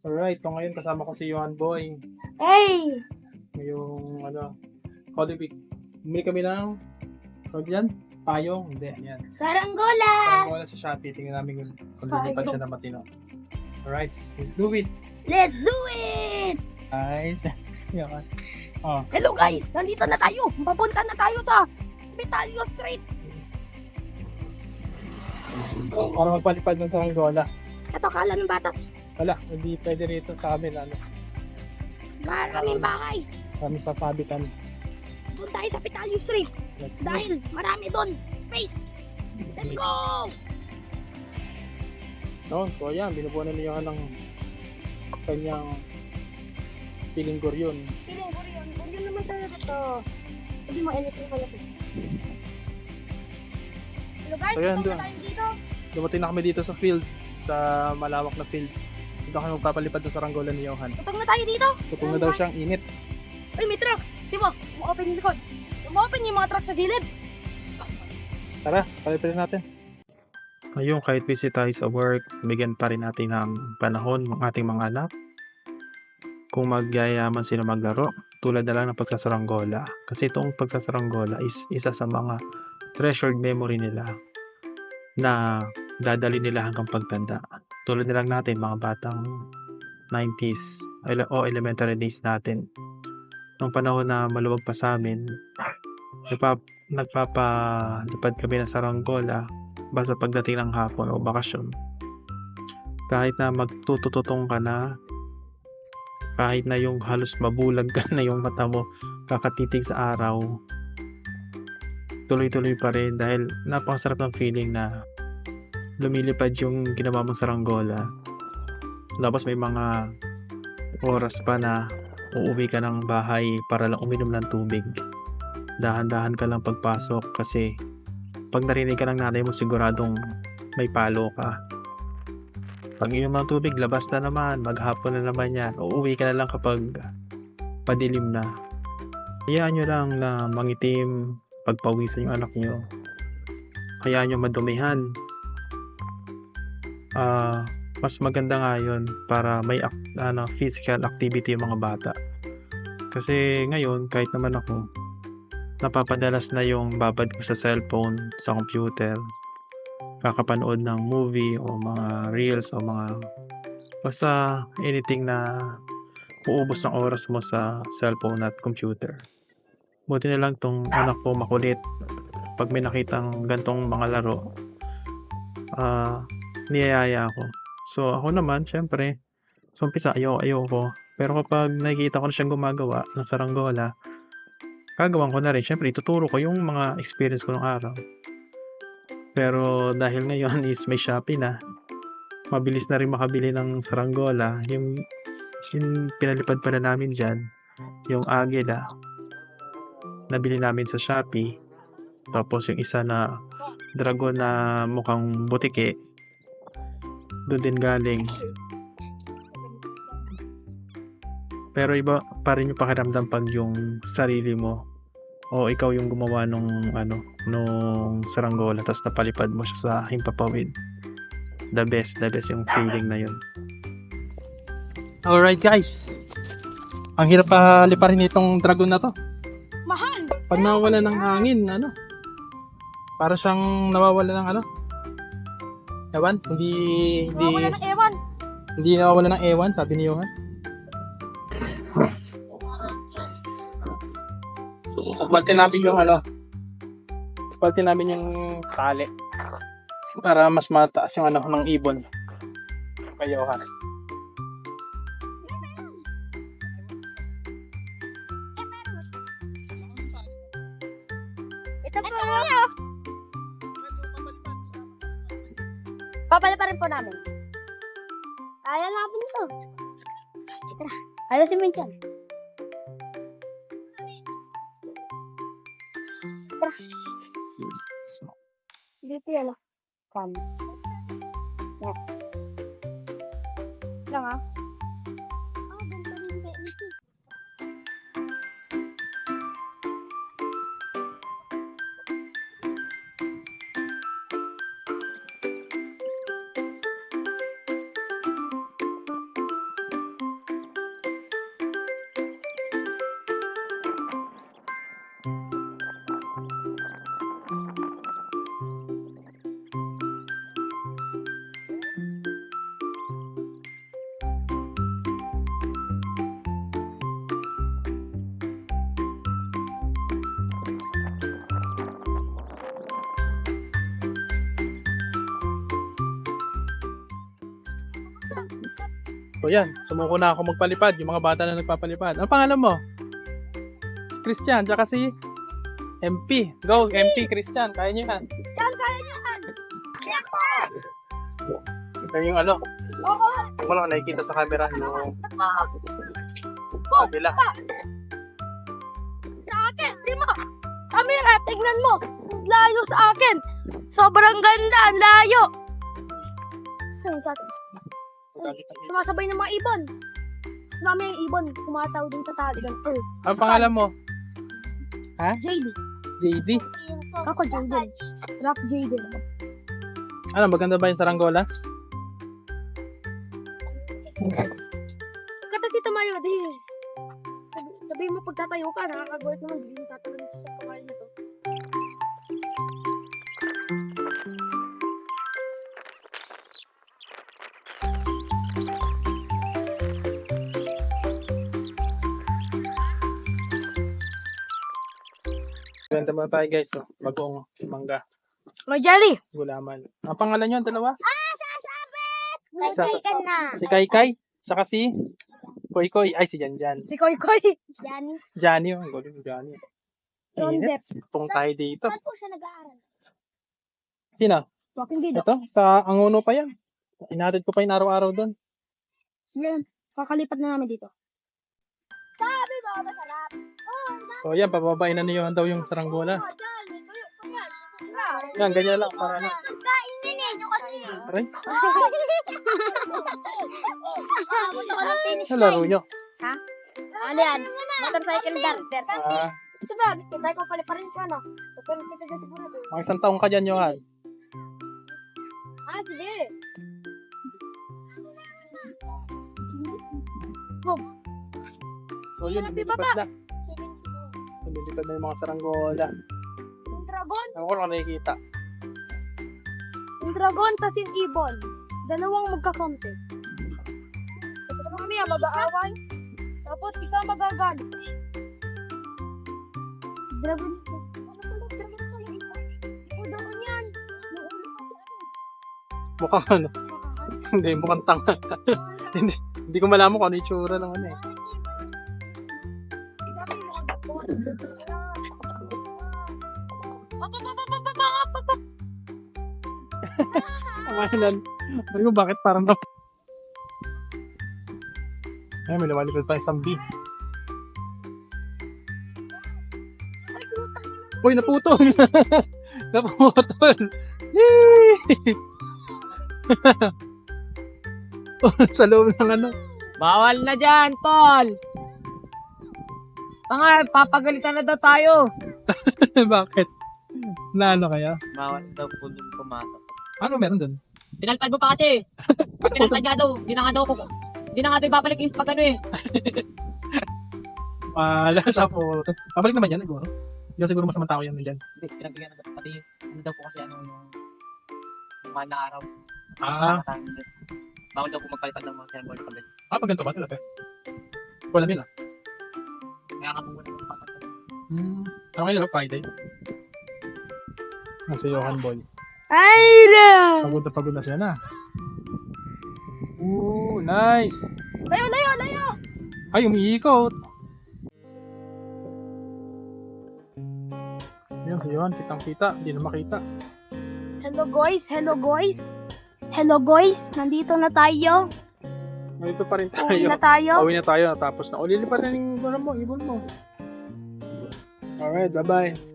Alright, so ngayon kasama ko si Johan Boy. Hey! Ngayong ano, Holy Week. Bumili kami ng, ano yan? Payong? Hindi, yan. Saranggola! Parang wala sa Shopee. Tingnan namin kung, kung lumipad siya na matino. Alright, let's do it! Let's do it! Guys, yan. Oh, Hello guys! Nandito na tayo! Papunta na tayo sa Vitalio Street! para magpalipad ng sa Angola. Ito kala ng bata. Wala, hindi pwede rito sa amin. Ano, Maraming bahay. kami sasabitan. Punta tayo sa Vitalio Street. Let's go! Dahil marami doon. Space! Let's go! Noon, so ayan, binubuo na niya ng kanyang piling guryon. Piling. Kung yun naman talaga to. Sabi mo, anything lang. Hello guys, Ayan, doon. tayo dito. Dumating na kami dito sa field, sa malawak na field. Dito kami magpapalipad sa saranggola ni Johan. Tutong na tayo dito. Tutong na daw siyang init. Uy, may truck. Di mo, ma-open yung likod. Ma-open yung mga truck sa gilid. Tara, palipitin natin. Ayun, kahit busy tayo sa work, bigyan pa rin natin ng panahon ng ating mga anak. Kung magyayaman sila maglaro, tulad na lang ng pagsasaranggola. Kasi itong pagsasaranggola is isa sa mga treasured memory nila na dadali nila hanggang pagtanda. Tulad na lang natin, mga batang 90s ele- o elementary days natin. Nung panahon na maluwag pa sa amin, nagpa- nagpapalipad kami ng saranggola basta pagdating ng hapon o bakasyon. Kahit na magtutututong ka na, kahit na yung halos mabulag ka na yung mata mo kakatitig sa araw, tuloy-tuloy pa rin dahil napakasarap ng feeling na lumilipad yung ginawa mong saranggola. Tapos may mga oras pa na uuwi ka ng bahay para lang uminom ng tubig. Dahan-dahan ka lang pagpasok kasi pag narinig ka ng nanay mo siguradong may palo ka. Pag inom ng tubig, labas na naman, maghapon na naman yan. Uuwi ka na lang kapag padilim na. Hayaan nyo lang na mangitim, pagpawisan yung anak nyo. Hayaan nyo madumihan. Ah, mas maganda nga yun para may ano, physical activity yung mga bata. Kasi ngayon, kahit naman ako, napapadalas na yung babad ko sa cellphone, sa computer, kakapanood ng movie o mga reels o mga basta anything na uubos ng oras mo sa cellphone at computer. Buti na lang tong anak ko makulit. Pag may nakitang gantong mga laro, ah niyayaya ako. So ako naman, syempre, sa umpisa ayaw, ayaw ko. Pero kapag nakikita ko na siyang gumagawa ng saranggola, gagawan ko na rin. Siyempre, ituturo ko yung mga experience ko ng araw. Pero dahil ngayon is may Shopee na, mabilis na rin makabili ng saranggola. Yung, yung pinalipad pa na namin dyan, yung agila, nabili namin sa Shopee. Tapos yung isa na dragon na mukhang butike, doon din galing. Pero iba pa rin yung pakiramdam pag yung sarili mo o ikaw yung gumawa nung ano nung saranggola tapos napalipad mo siya sa himpapawid. The best, the best yung feeling na yun. Alright guys. Ang hirap pa liparin itong dragon na to. Mahal! Pag nawawala ng hangin, ano? Para siyang nawawala ng ano? Ewan, hindi hindi Wala ng ewan. hindi nawawala ng ewan, sabi ni Johan. Pagbaltin namin yung ano, pagbaltin namin yung tali para mas mataas yung ano ng ibon. Kay Johan. Papala pa rin po namin. Kaya nga po nito. Ito na. Ayusin mo dyan. Tara. Dito yan ah. So yan, sumuko na ako magpalipad, yung mga bata na nagpapalipad. Ano pangalan mo? Si Christian, tsaka si MP. Go, MP, Christian, kaya niyo yan. Yan, kaya niya yan. Ito yung ano, Oo. mo lang nakikita sa camera yung kabila. Sa akin, di mo. Camera, tignan mo. Ang Layo sa akin. Sobrang ganda, ang layo. Akin. Sumasabay ng mga ibon. Sumama yung ibon, kumataw din sa tali. Ang pangalan mo? JD. JD. Ako, Jaden. Rock Jaden. Ano, maganda ba yung saranggola? Kata si tumayo, di. Sabi, sabihin mo pagtatayo ka, nakakagulat naman, hindi mo tatalon sa kawain na to. Ganda ba tayo guys, oh. bagong mangga, May jelly. gulaman. Ang pangalan nyo, ang dalawa? May Sa- ka na. Si Kai Kai, tsaka si Koy Koy, ay si Janjan. Si Koy Koy. Yan. Johnny, oh, ang galing ni Johnny. John Init, Depp. tong tayo dito. Saan po siya nag-aaral? Sino? Walking Dead. Ito, sa Angono pa yan. Inatid ko pa yun araw-araw doon. Yan. Kakalipat na namin dito. So yan, pababain na niyo daw yung saranggola. Yan, ganyan lang, para ano. Ninyo kasi. Aray, Ano sa laro nyo. Ano yan? Motorcycle darter. Ah, ba? Kita ko pala pa rin ka, no? Pero kita dito po natin. mga isang taong ka dyan, Johan. Ah, sige. So yun, lumilipad na. Lumilipad na yung mga saranggola. Yung dragon. Ako ko lang nakikita. Yung dragon, tas yung ibon. Dalawang magkakampi. Tapos mamaya mag-aaway. Tapos isa magagalit. Dragon. Ano pala dragon? Yung ibon. Ikaw dragon yan. Yung ulo ko Mukhang ano. Hindi, mukhang tanga. hindi, hindi ko malaman kung ano yung tsura ng ano eh. Kamahalan. Sabi ko, bakit parang na... Ay, may lumalipad pa isang bee. Uy, naputol! naputol! Yay! Sa loob ng ano. Bawal na dyan, Tol! Tanga, papagalitan na daw tayo. bakit? Na ano kaya? Bawal daw po dun pumasok. Ano meron dun? Pinalpad mo pa kasi. Pinalpad nga daw, di na nga daw ko. Di na nga daw ibabalik yung pag ano eh. Wala sa po. Pabalik naman yan, siguro. Hindi siguro masamang tao yan dyan. Hindi, pinagbigyan na daw. Pati, ano daw po kasi ano yung yung mahal na araw. Ah. Bawal daw po magpalipad ng mga pag ah pag ganito ba talaga? Wala nila. Hmm. Ano kayo, Friday? Si Johan Boy. Ay, na! Pagod na pagod na siya na. Ooh, nice! Layo, layo, layo! Ay, umiikot! Yan, si Johan, kitang-kita. Hindi na makita. Hello guys, hello guys. Hello guys, nandito na tayo. Nandito pa rin Uwi tayo. na tayo. Uwi na tayo, natapos na. O, lilipat na yung ano mo, ibon mo. Alright, bye-bye.